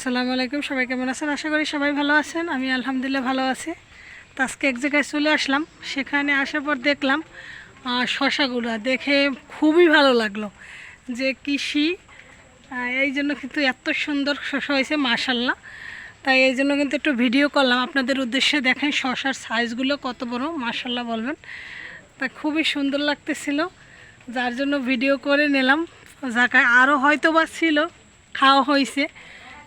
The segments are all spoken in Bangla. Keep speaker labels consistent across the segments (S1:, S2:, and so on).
S1: আসসালামু আলাইকুম, সবাই কেমন আছেন? আশা করি সবাই ভালো আছেন। আমি আলহামদুলিল্লাহ ভালো আছি। তো আজকে এক জায়গায় চলে আসলাম। সেখানে আসার পর দেখলাম শশাগুলো দেখে খুবই ভালো লাগল যে কৃষি এই জন্য কিন্তু এত সুন্দর শশা হয়েছে, মাশাল্লাহ। তাই এই জন্য কিন্তু একটু ভিডিও করলাম। আপনাদের উদ্দেশ্যে দেখেন শশার সাইজগুলো কত বড়, মাশাল্লাহ বলবেন। তা খুবই সুন্দর লাগতেছিল। যার জন্য ভিডিও করে নিলাম। জায়গায় আরও হয়তো বা ছিল, খাওয়া হয়েছে।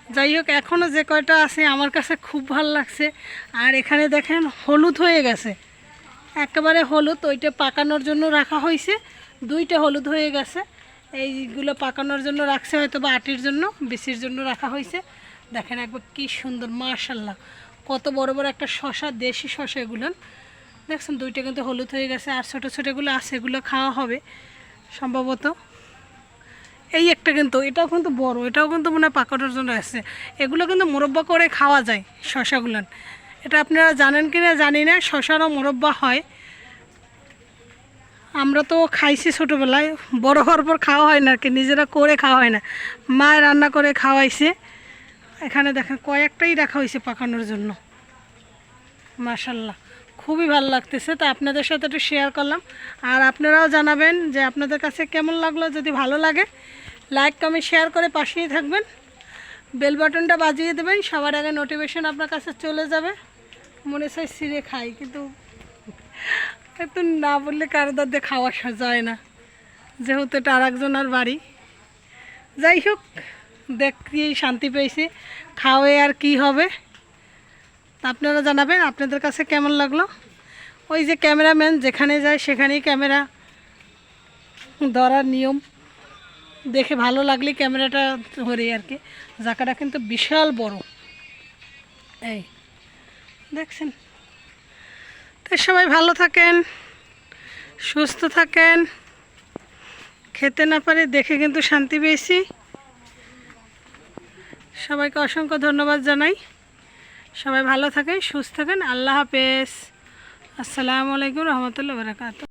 S1: যাই হোক এখনও যে কয়টা আছে আমার কাছে খুব ভালো লাগছে। আর এখানে দেখেন হলুদ হয়ে গেছে। একেবারে হলুদ, ওইটা পাকানোর জন্য রাখা হয়েছে। দুইটা হলুদ হয়ে গেছে। এইগুলো পাকানোর জন্য রাখছে হয়তো বা আটির জন্য বেশির জন্য রাখা হয়েছে। দেখেন একবার কি সুন্দর, মাশাল্লাহ। কত বড় বড় একটা শশা দেশি শশা এগুলো। দেখছেন, দুইটা কিন্তু হলুদ হয়ে গেছে। আর ছোটো ছোটোগুলো আছে, এগুলো খাওয়া হবে সম্ভবত। এই একটা কিন্তু, এটাও কিন্তু বড়, এটাও কিন্তু মনে হয় পাকানোর জন্য আসছে এগুলো কিন্তু মোরব্বা করে খাওয়া যায় শশাগুলো এটা আপনারা জানেন কি না জানি না শশারও মোরব্বা হয়। আমরা তো খাইছি ছোটোবেলায়, বড় হওয়ার পর খাওয়া হয় না আর কি, নিজেরা করে খাওয়া হয় না। মায় রান্না করে খাওয়াইছে। এখানে দেখেন, কয়েকটাই রাখা হয়েছে পাকানোর জন্য। মাশাল্লাহ, খুবই ভালো লাগতেছে। তা আপনাদের সাথে একটু শেয়ার করলাম। আর আপনারাও জানাবেন যে আপনাদের কাছে কেমন লাগল, যদি ভালো লাগে। লাইক কমেন্ট শেয়ার করে পাশেই থাকবেন। বেল বাটনটা বাজিয়ে দেবেন, সবার আগে নোটিফিকেশন আপনার কাছে চলে যাবে। মনে চাই সিরে খাই, কিন্তু একটু না বললে কারও দাঁতে খাওয়া যায় না। যেহেতু এটা আর একজনের বাড়ি। যাই হোক, দেখি শান্তি পেয়েছি। খাওয়াই আর কি হবে? আপনারা জানাবেন, আপনাদের কাছে কেমন লাগল? ওই যে ক্যামেরাম্যান যেখানে যায় সেখানেই ক্যামেরা ধরার নিয়ম। দেখে ভালো লাগলে ক্যামেরাটা ধরি আর কি। জাকাটা কিন্তু বিশাল বড়। এই, দেখছেন? তো সবাই ভালো থাকেন, সুস্থ থাকেন। খেতে না পারে দেখে কিন্তু শান্তি পেয়েছি। সবাইকে অসংখ্য ধন্যবাদ জানাই। সবাই ভালো থাকেন, সুস্থ থাকেন। আল্লাহ হাফেজ। আসসালামু আলাইকুম রহমতুল্লাহ বারাকাতু